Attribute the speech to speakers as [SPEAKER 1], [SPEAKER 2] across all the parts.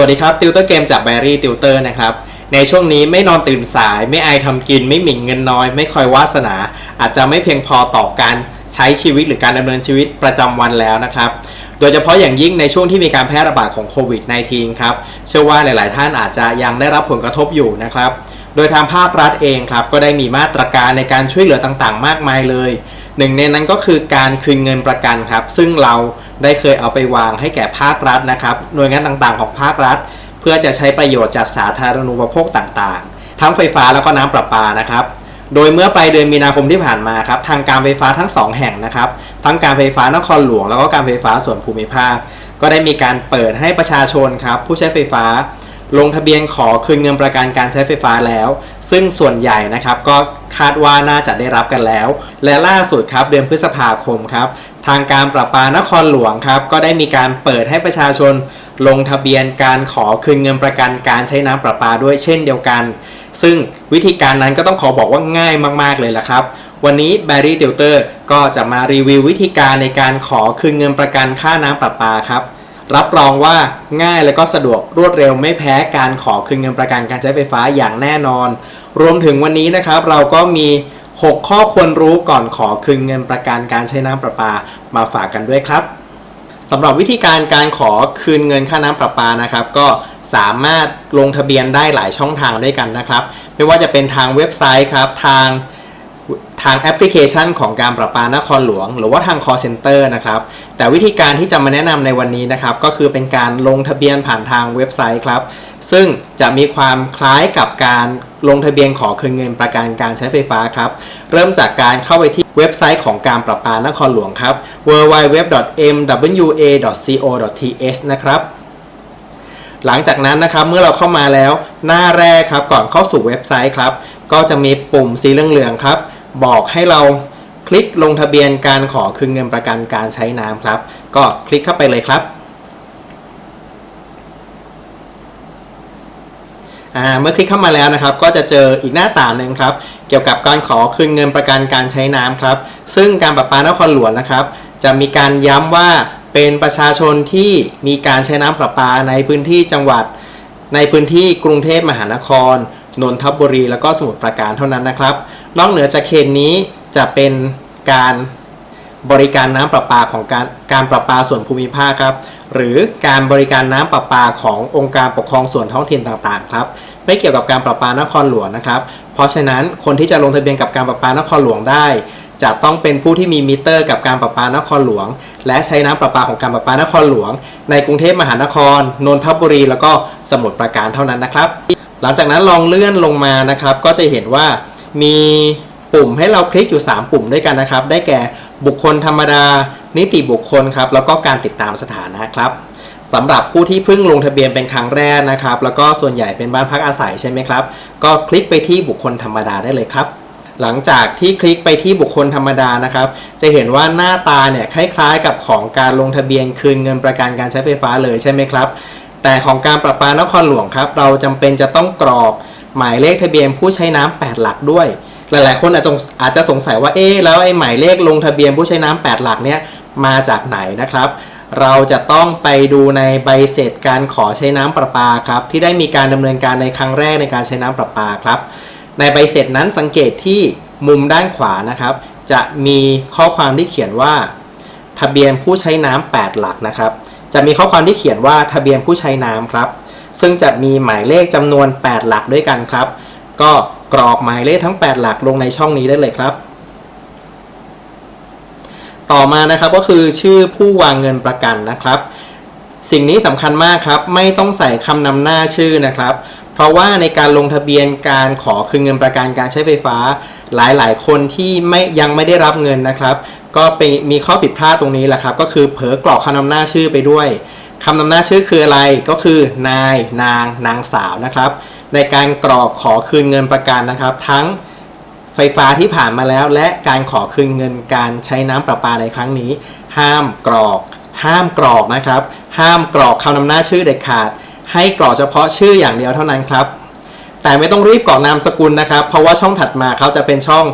[SPEAKER 1] สวัสดีครับ ติวเตอร์เกมจากแบรี่ติวเตอร์นะครับ ในช่วงนี้ไม่นอนตื่นสาย ไม่อายทำกิน ไม่หมิ่นเงินน้อย ไม่คอยวาสนา อาจจะไม่เพียงพอต่อการใช้ชีวิตหรือการดำเนินชีวิตประจำวันแล้วนะครับ โดยเฉพาะอย่างยิ่งในช่วงที่มีการแพร่ระบาดของโควิด -19 ครับ เชื่อว่าหลาย ๆ ท่านอาจจะยังได้รับผลกระทบอยู่นะครับ โดยทางภาครัฐเองครับก็ได้มีมาตรการในการช่วยเหลือต่าง ๆ มากมายเลย หนึ่งในนั้นก็คือการคืนเงินประกันครับ ซึ่งเราได้เคยเอาไปวางให้แก่ภาครัฐนะครับ หน่วยงานต่างๆของภาครัฐ เพื่อจะใช้ประโยชน์จากสาธารณูปโภคต่างๆ ทั้งไฟฟ้าแล้วก็น้ำประปานะครับ โดยเมื่อปลายเดือนมีนาคมที่ผ่านมาครับ ทางการไฟฟ้าทั้ง 2 แห่งนะครับ ทั้งการไฟฟ้านครหลวง แล้วก็การไฟฟ้าส่วนภูมิภาค ก็ได้มีการเปิดให้ประชาชนครับผู้ใช้ไฟฟ้า ลงทะเบียนขอคืนเงินประกันการใช้ไฟฟ้าแล้ว ซึ่งส่วนใหญ่นะครับก็คาดว่าน่าจะได้รับกันแล้ว และล่าสุดครับเดือนพฤษภาคมครับทางการประปานครหลวงครับก็ได้มีการเปิดให้ประชาชน ลงทะเบียนการขอคืนเงินประกันการใช้น้ำประปาด้วยเช่นเดียวกัน ซึ่งวิธีการนั้นก็ต้องขอบอกว่าง่ายมาก ๆ เลยละครับ วันนี้ Barry Tutor ก็จะมารีวิววิธีการในการขอคืนเงินประกันค่าน้ำประปาครับ รับรองว่าง่ายและก็สะดวกรวดเร็วไม่แพ้การขอคืนเงินประกันการใช้ไฟฟ้าอย่างแน่นอน รวมถึงวันนี้นะครับเราก็มี 6 ข้อควรรู้ก่อนขอคืนเงินประกันการใช้น้ำประปามาฝากกันด้วยครับสำหรับวิธีการการขอคืนเงินค่าน้ำประปานะครับ ก็สามารถลงทะเบียนได้หลายช่องทางด้วยกันนะครับ ไม่ว่าจะเป็นทางเว็บไซต์ครับทาง ทางแอปพลิเคชันของการประปานครหลวง หรือว่าทาง call center นะครับ แต่วิธีการที่จะมาแนะนำในวันนี้นะครับ ก็คือเป็นการลงทะเบียนผ่านทางเว็บไซต์ครับ ซึ่งจะมีความคล้ายกับการลงทะเบียนขอคืนเงินประกันการใช้ไฟฟ้าครับ เริ่มจากการเข้าไปที่เว็บไซต์ของการประปานครหลวงครับ www.mwa.co.th นะครับหลังจากนั้นนะครับเมื่อเราเข้ามาแล้วหน้าแรกครับก่อนเข้าสู่เว็บไซต์ครับ ก็จะมีปุ่มสีเหลืองๆครับ บอกให้เราคลิกลงทะเบียนการขอคืนเงินประกันการใช้น้ำครับ ก็คลิกเข้าไปเลยครับเมื่อคลิกเข้ามาแล้วนะครับ ก็จะเจออีกหน้าต่างหนึ่งครับ เกี่ยวกับการขอคืนเงินประกันการใช้น้ำครับ ซึ่งการประปานครหลวงนะครับ จะมีการย้ำว่าเป็นประชาชนที่มีการใช้น้ำประปาในพื้นที่จังหวัด ในพื้นที่กรุงเทพมหานครนนทบุรี แล้วก็สมุทรปราการเท่านั้นนะครับ นอกเหนือจากเขตนี้จะเป็นการบริการน้ำประปาของการการประปาส่วนภูมิภาคครับ หรือการบริการน้ำประปาขององค์การปกครองส่วนท้องถิ่นต่างๆครับไม่เกี่ยวกับการประปานครหลวงนะครับ เพราะฉะนั้นคนที่จะลงทะเบียนกับการประปานครหลวงได้ จะต้องเป็นผู้ที่มีมิเตอร์ กับการประปานครหลวง และใช้น้ำประปาของการประปานครหลวง ในกรุงเทพมหานครนนทบุรี แล้วก็สมุทรปราการเท่านั้นนะครับ หลังจากนั้นลองเลื่อนลงมานะครับ ก็จะเห็นว่า มีปุ่มให้เราคลิกอยู่ 3 ปุ่มด้วยกันนะครับ ได้แก่บุคคลธรรมดา นิติบุคคลครับ แล้วก็การติดตามสถานะครับสำหรับผู้ที่เพิ่งลงทะเบียนเป็นครั้งแรกนะครับ แล้วก็ส่วนใหญ่เป็นบ้านพักอาศัยใช่ไหมครับ ก็คลิกไปที่บุคคลธรรมดาได้เลยครับ หลังจากที่คลิกไปที่บุคคลธรรมดานะครับ จะเห็นว่าหน้าตาเนี่ยคล้ายๆ กับของการลงทะเบียนคืนเงินประกันการใช้ไฟฟ้าเลยใช่ไหมครับ แต่ของการประปานครหลวงครับ เราจำเป็นจะต้องกรอก หมายเลขทะเบียนผู้ใช้น้ำ8หลักด้วย หลายๆ คนอาจจะอาจจะสงสัยว่าเอ๊ะแล้วไอ้หมายเลขลงทะเบียนผู้ใช้น้ำ8หลักเนี่ยมาจากไหนนะครับ เราจะต้องไปดูในใบเสร็จการขอใช้น้ำประปาครับที่ได้มีการดำเนินการในครั้งแรกในการใช้น้ำประปาครับ ในใบเสร็จนั้นสังเกตที่มุมด้านขวานะครับ จะมีข้อความที่เขียนว่า ทะเบียนผู้ใช้น้ำ8หลักนะครับ จะมีข้อความที่เขียนว่าทะเบียนผู้ใช้น้ำครับ ซึ่งจะมีหมายเลขจำนวน 8 หลักด้วยกันครับ ก็กรอกหมายเลขทั้ง 8 หลักลงในช่องนี้ได้เลยครับ ต่อมานะครับก็คือชื่อผู้วางเงินประกันนะครับ สิ่งนี้สำคัญมากครับ ไม่ต้องใส่คำนำหน้าชื่อนะครับ เพราะว่าในการลงทะเบียนการขอคืนเงินประกันการใช้ไฟฟ้า หลายๆ คนที่ไม่ยังไม่ได้รับเงินนะครับ ก็เป็นมีข้อผิดพลาดตรงนี้แหละครับ ก็คือเผลอกรอกคำนำหน้าชื่อไปด้วย คำนำหน้าชื่อคืออะไรก็คือ นาย นาง นางสาวนะครับ ในการกรอกขอคืนเงินประกันนะครับ ทั้งไฟฟ้าที่ผ่านมาแล้ว และการขอคืนเงินการใช้น้ำประปาในครั้งนี้ ห้ามกรอก ห้ามกรอกนะครับ ห้ามกรอกคำนำหน้าชื่อเด็ดขาด ให้กรอกเฉพาะชื่ออย่างเดียวเท่านั้นครับ แต่ไม่ต้องรีบกรอกนามสกุลนะครับ เพราะว่าช่องถัดมาเขาจะเป็นช่อง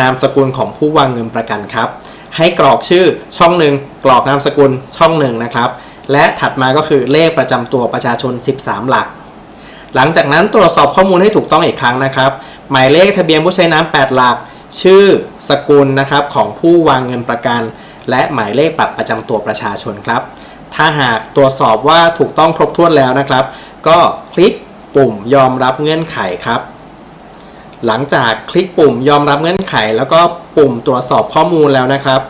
[SPEAKER 1] นามสกุลของผู้วางเงินประกันครับ ให้กรอกชื่อช่องหนึ่งกรอกนามสกุลช่องหนึ่งนะครับ และถัดมาก็คือเลขประจำตัวประชาชน 13 หลัก หลังจากนั้นตรวจสอบข้อมูลให้ถูกต้องอีกครั้งนะครับ หมายเลขทะเบียนผู้ใช้น้ำ8หลัก ชื่อสกุลนะครับของผู้วางเงินประกัน และหมายเลขบัตรประจำตัวประชาชนครับ ถ้าหากตรวจสอบว่าถูกต้องครบถ้วนแล้วนะครับ ก็คลิกปุ่มยอมรับเงื่อนไขครับ หลังจากคลิกปุ่มยอมรับเงื่อนไข แล้วก็ปุ่มตรวจสอบข้อมูลแล้วนะครับ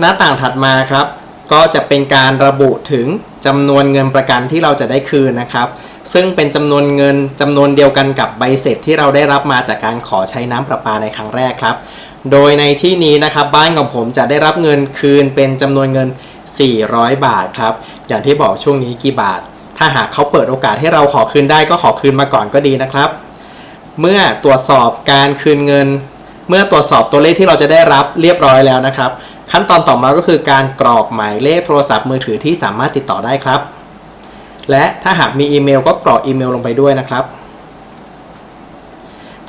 [SPEAKER 1] หน้าต่างถัดมาครับ ก็จะเป็นการระบุถึงจำนวนเงินประกันที่เราจะได้คืนนะครับ ซึ่งเป็นจำนวนเงินจำนวนเดียวกันกับใบเสร็จที่เราได้รับมาจากการขอใช้น้ำประปาในครั้งแรกครับ โดยในที่นี้นะครับบ้านของผมจะได้รับเงินคืนเป็นจำนวนเงิน 400 บาทครับ อย่างที่บอกช่วงนี้กี่บาท ถ้าหากเขาเปิดโอกาสให้เราขอคืนได้ก็ขอคืนมาก่อนก็ดีนะครับ เมื่อตรวจสอบการคืนเงิน เมื่อตรวจสอบตัวเลขที่เราจะได้รับเรียบร้อยแล้วนะครับ ขั้นตอนต่อมาก็คือการกรอกหมายเลขโทรศัพท์มือถือที่สามารถติดต่อได้ครับ และถ้าหากมีอีเมลก็กรอกอีเมลลงไปด้วยนะครับ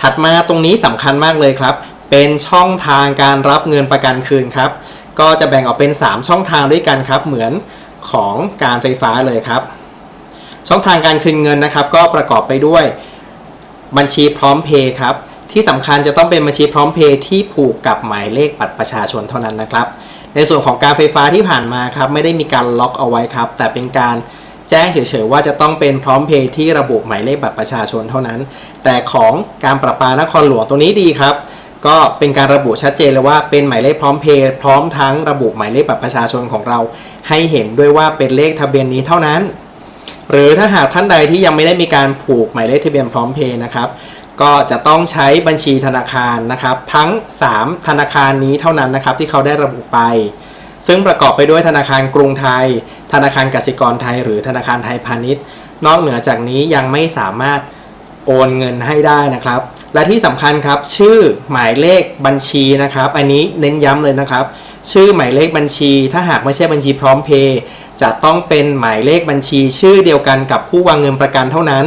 [SPEAKER 1] ถัดมาตรงนี้สำคัญมากเลยครับ เป็นช่องทางการรับเงินประกันคืนครับ ก็จะแบ่งออกเป็น 3 ช่องทางด้วยกันครับ เหมือนของการไฟฟ้าเลยครับ ช่องทางการคืนเงินนะครับ ก็ประกอบไปด้วยบัญชีพร้อมเพย์ครับ ที่สำคัญจะต้องเป็นบัญชีพร้อมเพย์ที่ผูกกับหมายเลขบัตรประชาชนเท่านั้นนะครับ ในส่วนของการไฟฟ้าที่ผ่านมาครับไม่ได้มีการล็อกเอาไว้ครับ แต่เป็นการแจ้งเฉยๆว่าจะต้องเป็นพร้อมเพย์ที่ระบุหมายเลขบัตรประชาชนเท่านั้น แต่ของการประปานครหลวงตรงนี้ดีครับ ก็เป็นการระบุชัดเจนเลยว่าเป็นหมายเลขพร้อมเพย์พร้อมทั้งระบุหมายเลขบัตรประชาชนของเรา ให้เห็นด้วยว่าเป็นเลขทะเบียนนี้เท่านั้น หรือถ้าหากท่านใดที่ยังไม่ได้มีการผูกหมายเลขทะเบียนพร้อมเพย์นะครับ ก็จะต้องใช้บัญชีธนาคารนะครับ ทั้ง 3 ธนาคารนี้เท่านั้นนะครับที่เขาได้ระบุไป ซึ่งประกอบไปด้วยธนาคารกรุงไทย ธนาคารกสิกรไทย หรือธนาคารไทยพาณิชย์ นอกเหนือจากนี้ยังไม่สามารถโอนเงินให้ได้นะครับ และที่สำคัญครับชื่อหมายเลขบัญชีนะครับ อันนี้เน้นย้ำเลยนะครับ ชื่อหมายเลขบัญชี ถ้าหากไม่ใช่บัญชีพร้อมเพย์จะต้องเป็นหมายเลขบัญชี ชื่อเดียวกันกับผู้วางเงินประกันเท่านั้น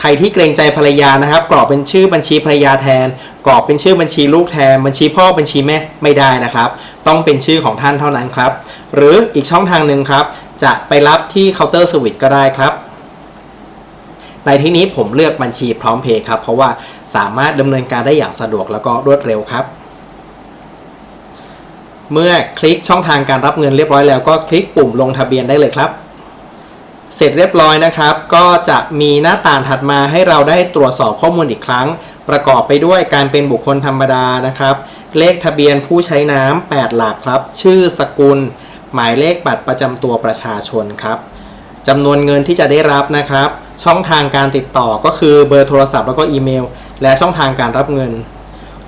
[SPEAKER 1] ใครที่เกรงใจภรรยานะครับ กรอกเป็นชื่อบัญชีภรรยาแทน กรอกเป็นชื่อบัญชีลูกแทน บัญชีพ่อบัญชีแม่ไม่ได้นะครับ ต้องเป็นชื่อของท่านเท่านั้นครับ หรืออีกช่องทางหนึ่งครับ จะไปรับที่เคาน์เตอร์สวิตก็ได้ครับในที่นี้ผมเลือกบัญชีพร้อมเพย์ครับ เพราะว่าสามารถดำเนินการได้อย่างสะดวกแล้วก็รวดเร็วครับ เมื่อคลิกช่องทางการรับเงินเรียบร้อยแล้วก็คลิกปุ่มลงทะเบียนได้เลยครับ เสร็จเรียบร้อยนะครับ ก็จะมีหน้าต่างถัดมาให้เราได้ตรวจสอบข้อมูลอีกครั้ง ประกอบไปด้วยการเป็นบุคคลธรรมดานะครับ เลขทะเบียนผู้ใช้น้ำ8หลักครับ ชื่อสกุล หมายเลขบัตรประจำตัวประชาชนครับจำนวนเงินที่จะได้รับนะครับ ช่องทางการติดต่อก็คือเบอร์โทรศัพท์แล้วก็อีเมล และช่องทางการรับเงิน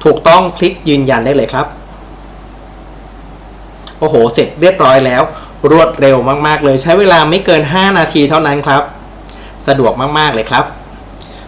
[SPEAKER 1] ถูกต้องคลิกยืนยันได้เลยครับ โอ้โห เสร็จเรียบร้อยแล้ว รวดเร็วมาก ๆ เลยใช้เวลาไม่เกิน 5 นาทีเท่านั้นครับ สะดวกมากๆเลยครับ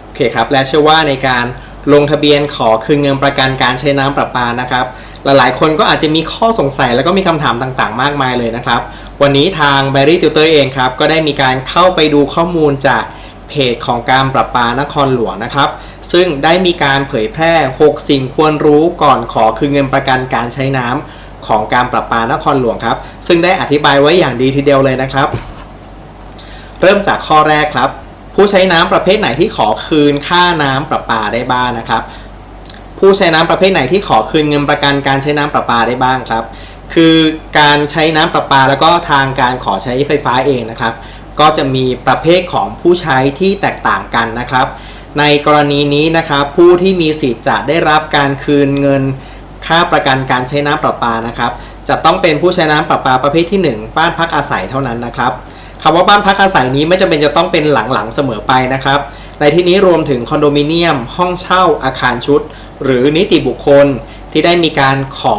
[SPEAKER 1] โอเคครับ และเชื่อว่าในการลงทะเบียนขอคืนเงินประกันการใช้น้ำประปานะครับ หลายๆ คนก็อาจจะมีข้อสงสัยแล้วก็มีคำถามต่างๆ มากมายเลยนะครับ วันนี้ทาง b บ r r y Tutor เองครับ ก็ได้มีการเข้าไปดูข้อมูลจากเพจของการประปานครหลวงนะครับ ซึ่งได้มีการเผยแพร่ 6 สิ่งควรรู้ก่อนขอคืนเงินประกันการใช้น้ำ ของการประปานครหลวงครับ ซึ่งได้อธิบายไว้อย่างดีทีเดียวเลยนะครับ เริ่มจากข้อแรกครับ ผู้ใช้น้ำประเภทไหนที่ขอคืนค่าน้ำประปาได้บ้างนะครับ ผู้ใช้น้ำประเภทไหนที่ขอคืนเงินประกันการใช้น้ำประปาได้บ้างครับ คือการใช้น้ำประปาแล้วก็ทางการขอใช้ไฟฟ้าเองนะครับ ก็จะมีประเภทของผู้ใช้ที่แตกต่างกันนะครับ ในกรณีนี้นะครับ ผู้ที่มีสิทธิ์จะได้รับการคืนเงิน ค่าประกันการใช้น้ำประปานะครับ จะต้องเป็นผู้ใช้น้ำประปาประเภทที่ 1 บ้านพักอาศัยเท่านั้นนะครับคำว่าบ้านพักอาศัยนี้ไม่จำเป็นจะต้องเป็นหลังๆเสมอไปนะครับ ในที่นี้รวมถึงคอนโดมิเนียม ห้องเช่าอาคารชุด หรือนิติบุคคลที่ได้มีการขอ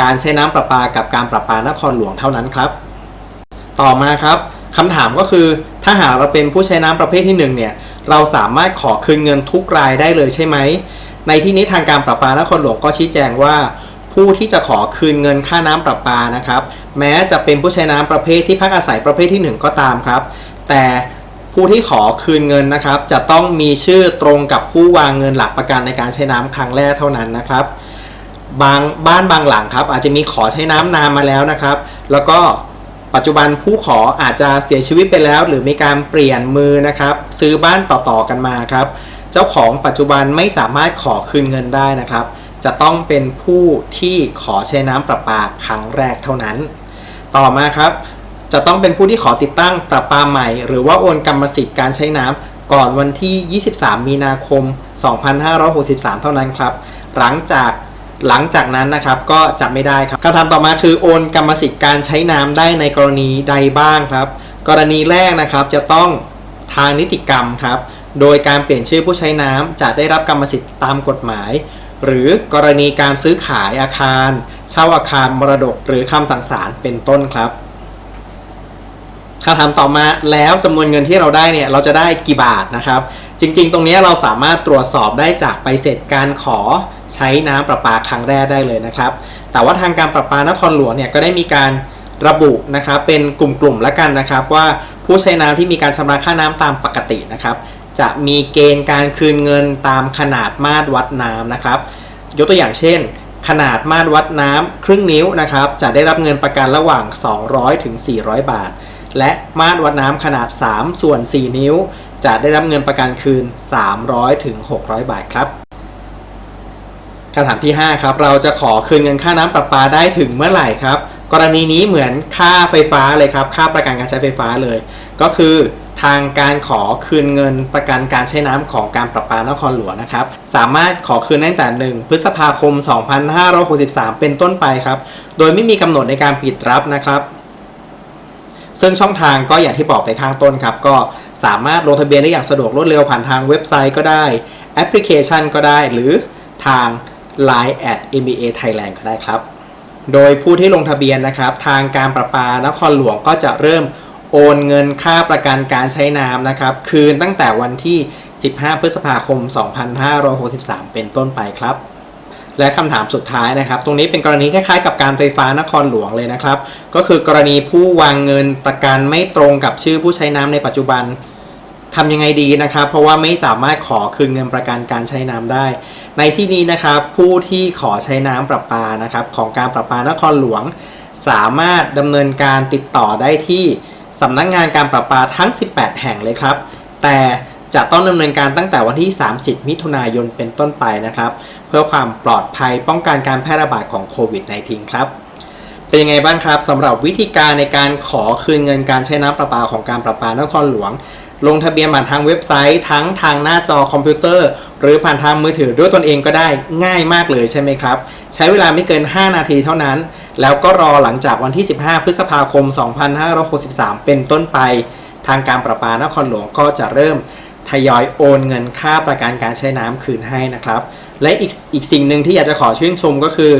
[SPEAKER 1] การใช้น้ำประปากับการประปานครหลวงเท่านั้นครับ ต่อมาครับคำถามก็คือถ้าหากเราเป็นผู้ใช้น้ำประเภทที่1เนี่ยเราสามารถขอคืนเงินทุกรายได้เลยใช่ไหม ในที่นี้ทางการประปานครหลวงก็ชี้แจงว่า ผู้ที่จะขอคืนเงินค่าน้ำประปานะครับ แม้จะเป็นผู้ใช้น้ำประเภทที่พักอาศัยประเภทที่ 1 ก็ตามครับ แต่ผู้ที่ขอคืนเงินนะครับ จะต้องมีชื่อตรงกับผู้วางเงินหลักประกันในการใช้น้ำครั้งแรกเท่านั้นนะครับบางบ้านบางหลังครับ อาจจะมีขอใช้น้ำนานมาแล้วนะครับ แล้วก็ปัจจุบันผู้ขออาจจะเสียชีวิตไปแล้ว หรือมีการเปลี่ยนมือนะครับ ซื้อบ้านต่อๆกันมาครับ เจ้าของปัจจุบันไม่สามารถขอคืนเงินได้นะครับ จะต้องเป็นผู้ที่ขอใช้น้ำประปาครั้งแรกเท่านั้น ต่อมาครับ จะต้องเป็นผู้ที่ขอติดตั้งประปาใหม่ หรือว่าโอนกรรมสิทธิ์การใช้น้ำก่อนวันที่ 23 มีนาคม 2563 เท่านั้นครับ หลังจากหลังจากนั้นนะครับก็จะไม่ได้ครับคำถามต่อมาคือโอนกรรมสิทธิ์การใช้น้ำได้ในกรณีใดบ้างครับ กรณีแรกนะครับจะต้องทางนิติกรรมครับ โดยการเปลี่ยนชื่อผู้ใช้น้ำจะได้รับกรรมสิทธิ์ตามกฎหมาย หรือกรณีการซื้อขายอาคาร เช่าอาคารมรดกหรือคำสั่งศาลเป็นต้นครับคำถามต่อมาแล้วจำนวนเงินที่เราได้เนี่ยเราจะได้กี่บาทนะครับ จริงๆ ตรงนี้เราสามารถตรวจสอบได้จากใบเสร็จการขอใช้น้ำประปาครั้งแรกได้เลยนะครับ แต่ว่าทางการประปานครหลวงเนี่ยก็ได้มีการระบุนะครับเป็นกลุ่มๆแล้วกันนะครับว่าผู้ใช้น้ำที่มีการชำระค่าน้ำตามปกตินะครับ จะมีเกณฑ์การคืนเงินตามขนาดมาตรวัดน้ำนะครับ ยกตัวอย่างเช่น ขนาดมาตรวัดน้ำครึ่งนิ้วนะครับ จะได้รับเงินประกันระหว่าง 200ถึง400 บาท และมาตรวัดน้ำขนาด 3 ส่วน 4 นิ้ว จะได้รับเงินประกันคืน 300ถึง600 บาทครับคำถามที่ 5 ครับ เราจะขอคืนเงินค่าน้ำประปาได้ถึงเมื่อไหร่ครับ กรณีนี้เหมือนค่าไฟฟ้าเลยครับ ค่าประกันการใช้ไฟฟ้าเลย ก็คือ ทางการขอคืนเงินประกันการใช้น้ำของการประปานครหลวงนะครับ สามารถขอคืนได้ตั้งแต่ 1 พฤษภาคม 2563 เป็นต้นไปครับ โดยไม่มีกำหนดในการปิดรับนะครับ ซึ่งช่องทางก็อย่างที่บอกไปข้างต้นครับ ก็สามารถลงทะเบียนได้อย่างสะดวกรวดเร็วผ่านทางเว็บไซต์ก็ได้ แอปพลิเคชันก็ได้ หรือทาง Line at MBA Thailand ก็ได้ครับ โดยผู้ที่ลงทะเบียนนะครับ ทางการประปานครหลวงก็จะเริ่ม โอนเงินค่าประกันการใช้น้ำนะครับ คืนตั้งแต่วันที่ 15 พฤษภาคม 2563 เป็นต้นไปครับ และคำถามสุดท้ายนะครับ ตรงนี้เป็นกรณีคล้ายๆกับการไฟฟ้านครหลวงเลยนะครับ ก็คือกรณีผู้วางเงินประกันไม่ตรงกับชื่อผู้ใช้น้ำในปัจจุบันทำยังไงดีนะครับ เพราะว่าไม่สามารถขอคืนเงินประกันการใช้น้ำได้ ในที่นี้นะครับผู้ที่ขอใช้น้ำประปานะครับ ของการประปานครหลวง สามารถดำเนินการติดต่อได้ที่ สำนักงงานการประปาทั้ง 18 แห่งเลยครับ แต่จะต้องดำเนินการตั้งแต่วันที่ 30 มิถุนายนเป็นต้นไปนะครับ เพื่อความปลอดภัยป้องกันการแพร่ระบาดของโควิด -19 ครับ เป็นยังไงบ้างครับสำหรับวิธีการในการขอคืนเงินการใช้น้ำประปาของการประปานครหลวง ลงทะเบียนผ่านทางเว็บไซต์ ทั้งทางหน้าจอคอมพิวเตอร์ หรือผ่านทางมือถือด้วยตนเองก็ได้ง่ายมากเลยใช่ไหมครับ ใช้เวลาไม่เกิน 5 นาทีเท่านั้น แล้วก็รอหลังจากวันที่ 15 พฤษภาคม 2563 เป็นต้นไป ทางการประปานครหลวงก็จะเริ่มทยอยโอนเงินค่าประกันการใช้น้ำคืนให้นะครับ และอีกอีกสิ่งหนึ่งที่อยากจะขอชื่นชมก็คือ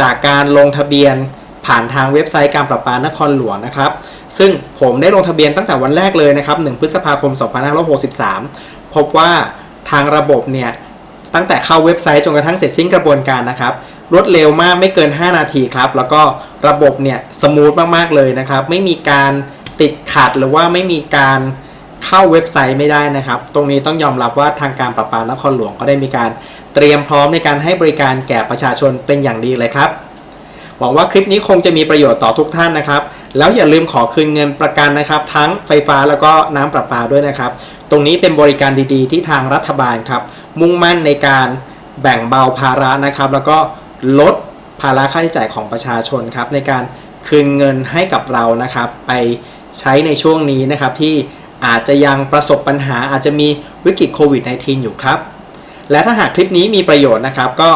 [SPEAKER 1] จากการลงทะเบียนผ่านทางเว็บไซต์การประปานครหลวงนะครับ ซึ่งผมได้ลงทะเบียนตั้งแต่วันแรกเลยนะครับ 1 พฤษภาคม 2563 พบว่าทางระบบเนี่ย ตั้งแต่เข้าเว็บไซต์จนกระทั่งเสร็จสิ้นกระบวนการนะครับ รวดเร็วมากไม่เกิน 5 นาทีครับ แล้วก็ระบบเนี่ยสมูทมากๆเลยนะครับ ไม่มีการติดขัดหรือว่าไม่มีการเข้าเว็บไซต์ไม่ได้นะครับ ตรงนี้ต้องยอมรับว่าทางการประปานครหลวงก็ได้มีการเตรียมพร้อมในการให้บริการแก่ประชาชนเป็นอย่างดีเลยครับ หวังว่าคลิปนี้คงจะมีประโยชน์ต่อทุกท่านนะครับ แล้วอย่าลืมขอคืนเงินประกันนะครับ ทั้งไฟฟ้าแล้วก็น้ำประปาด้วยนะครับ ตรงนี้เป็นบริการดีๆ ที่ทางรัฐบาลครับ มุ่งมั่นในการแบ่งเบาภาระนะครับ แล้วก็ลดภาระค่าใช้จ่ายของประชาชนครับ ในการคืนเงินให้กับเรานะครับ ไปใช้ในช่วงนี้นะครับที่อาจจะยังประสบปัญหาอาจจะมีวิกฤตโควิด -19 อยู่ครับ และถ้าหากคลิปนี้มีประโยชน์นะครับ ก็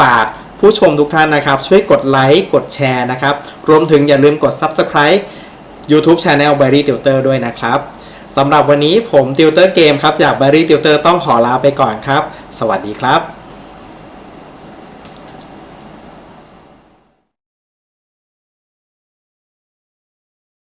[SPEAKER 1] ฝาก ผู้ชมทุกท่านนะครับ ช่วยกดไลค์กดแชร์นะครับ รวมถึงอย่าลืมกด Subscribe YouTube Channel b a r r y Tutor ด้วยนะครับสำหรับวันนี้ผมติวเตอร์เกมครับ จาก b a r r y Tutor ต้องขอลาไปก่อนครับ สวัสดีครับ